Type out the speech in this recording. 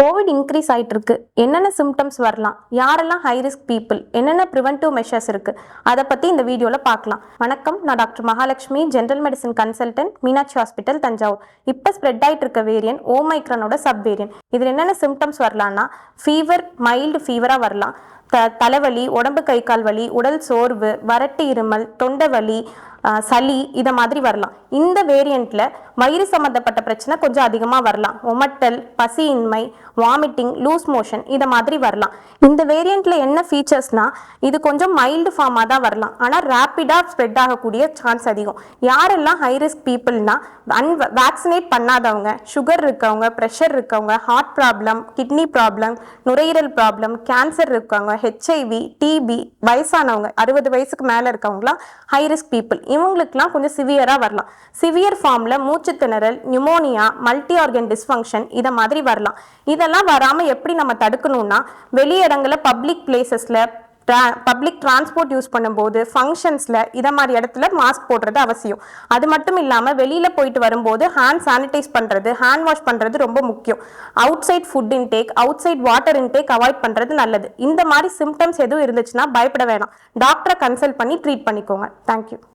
Covid increase ஆகிட்டு இருக்கு என்னென்ன சிம்டம்ஸ் வரலாம்? யாரெல்லாம் ஹை ரிஸ்க் பீப்புள் என்னென்ன ப்ரிவென்டிவ் மெஷர்ஸ் இருக்கு? அதை பத்தி இந்த வீடியோல பார்க்கலாம். வணக்கம். நான் doctor Mahalakshmi general medicine consultant Meenakshi hospital Thanjavur. இப்போ ஸ்ப்ரெட் ஆயிட்டு இருக்க வேரியன் ஓமைக்ரானோட சப் வேரியன் இதில் என்னென்ன சிம்டம்ஸ் வரலாம்னா ஃபீவர் மைல்டு ஃபீவராக வரலாம். த தலைவலி உடம்பு கை கால் வலி உடல் சோர்வு வறட்டு இருமல் தொண்டை வலி சளி இதை மாதிரி வரலாம். இந்த வேரியண்ட்ல வயிறு சம்மந்தப்பட்ட பிரச்சனை கொஞ்சம் அதிகமாக வரலாம். ஒமட்டல் பசியின்மை வாமிட்டிங் லூஸ் மோஷன் இதை மாதிரி வரலாம். இந்த வேரியண்ட்ல என்ன ஃபீச்சர்ஸ்னா இது கொஞ்சம் மைல்டு ஃபார்மாக தான் வரலாம். ஆனால் ரேப்பிடாக ஸ்ப்ரெட் ஆகக்கூடிய சான்ஸ் அதிகம். யாரெல்லாம் ஹை ரிஸ்க் பீப்புள்னா அன் வேக்சினேட் பண்ணாதவங்க சுகர் இருக்கவங்க ப்ரெஷர் இருக்கவங்க ஹார்ட் ப்ராப்ளம் கிட்னி ப்ராப்ளம் நுரையீரல் ப்ராப்ளம் கேன்சர் இருக்கவங்க ஹெச்ஐவி டிபி வயசானவங்க அறுபது வயசுக்கு மேலே இருக்கவங்களாம் ஹை ரிஸ்க் பீப்புள் இவங்களுக்குலாம் கொஞ்சம் சிவியராக வரலாம். சிவியர் ஃபார்மில் மூச்சு திணறல் நியூமோனியா மல்டி ஆர்கன் டிஸ்ஃபங்க்ஷன் இதை மாதிரி வரலாம். இதெல்லாம் வராமல் எப்படி நம்ம தடுக்கணும்னா வெளியிடங்களில் பப்ளிக் பிளேசஸில் பப்ளிக் டிரான்ஸ்போர்ட் யூஸ் பண்ணும்போது ஃபங்க்ஷன்ஸில் இதை மாதிரி இடத்துல மாஸ்க் போடுறது அவசியம். அது மட்டும் இல்லாமல் வெளியில் போயிட்டு வரும்போது ஹேண்ட் சானிடைஸ் பண்ணுறது ஹேண்ட் வாஷ் பண்ணுறது ரொம்ப முக்கியம். Outside food intake outside water intake avoid பண்ணுறது நல்லது. இந்த மாதிரி சிம்டம்ஸ் எதுவும் இருந்துச்சுன்னா பயப்பட வேணாம். டாக்டரை கன்சல்ட் பண்ணி ட்ரீட் பண்ணிக்கோங்க. தேங்க்யூ